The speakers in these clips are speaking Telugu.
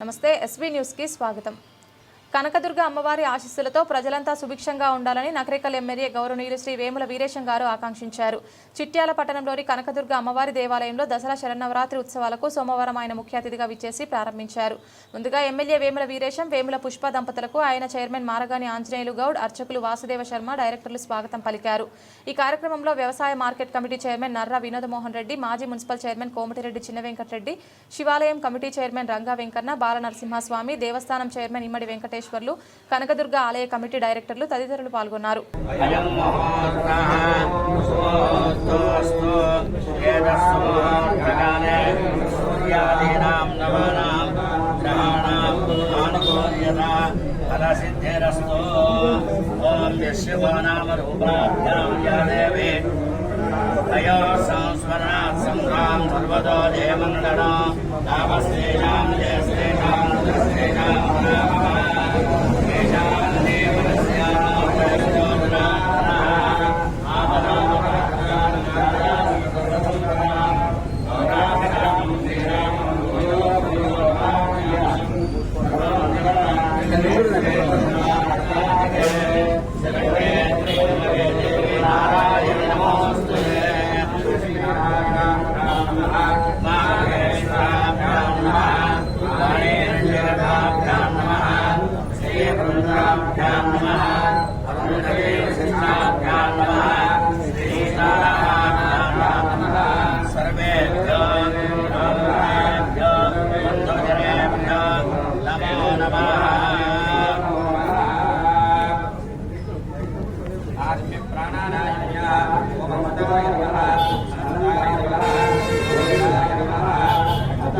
నమస్తే ఎస్బీ న్యూస్కి స్వాగతం. కనకదుర్గ అమ్మవారి ఆశీస్సులతో ప్రజలంతా సుభిక్షంగా ఉండాలని నకరేకల్ ఎమ్మెల్యే గౌరవనీయులు శ్రీ వేముల వీరేశం గారు ఆకాంక్షించారు. చిట్యాల పట్టణంలోని కనకదుర్గ అమ్మవారి దేవాలయంలో దసరా శరన్నవరాత్రి ఉత్సవాలకు సోమవారం ఆయన ముఖ్య అతిథిగా విచ్చేసి ప్రారంభించారు. ముందుగా ఎమ్మెల్యే వేముల వీరేశం వేముల పుష్ప దంపతులకు ఆయన చైర్మన్ మారగాని ఆంజనేయులు గౌడ్ అర్చకులు వాసుదేవ శర్మ డైరెక్టర్లు స్వాగతం పలికారు. ఈ కార్యక్రమంలో వ్యవసాయ market committee chairman Narra Vinodamohan Reddy మాజీ మున్సిపల్ చైర్మన్ కోమటిరెడ్డి చిన్న వెంకటరెడ్డి శివాలయం కమిటీ చైర్మన్ రంగా వెంకన్న బాల నరసింహస్వామి దేవస్థానం చైర్మన్ ఇమ్మడి వెంకటేశ్వర్లు కనకదుర్గ ఆలయ కమిటీ డైరెక్టర్లు తదితరులు పాల్గొన్నారు. అయం మహోత్సవः స్వోస్తోస్తు ఏతస్సమోర్ధకాలే సూర్యాదీనాం నవానాం గ్రహాణాం ఆనుకూల్యత ఫలసిద్ధిరస్తు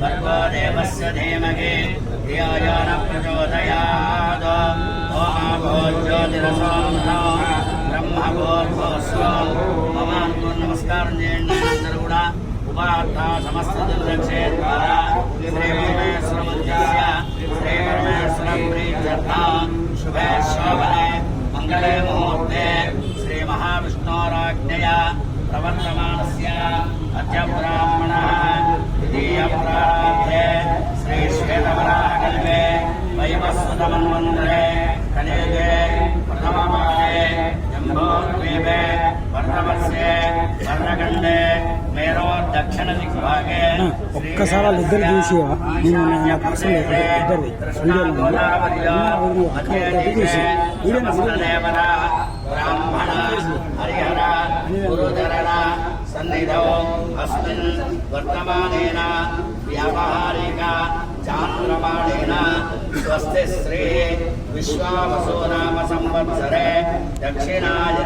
भर्गो धीमहि धियो न प्रचोदयात् ओमभोज्योतिरसोऽन्नो ब्रह्मभोर्भोस्वो भवान्तो उपात्ता समस्तदुर्लक्षेद्वारा शुभे शोभने, मङ्गले मुहूर्ते। श्रीमहाविष्णोराज्ञया प्रवर्तमान। జంబోద్వీపే వర్ణవర్షే వర్ణగండే మేరో దక్షిణ దిగ్భాగే ఒక్కసారి వాళ్ళిద్దరు చూసి నేను నాకు అవసరం లేదు ఇద్దరు వీడియోలో చూసి బ్రాహ్మణ హరిహర గురుధరణ సన్నిధౌ అస్మిన్ వర్తమానేన వ్యావహారిక చాంద్రమాణేన స్వస్తి శ్రీ విశ్వావసో నామ సంవత్సరే దక్షిణాయ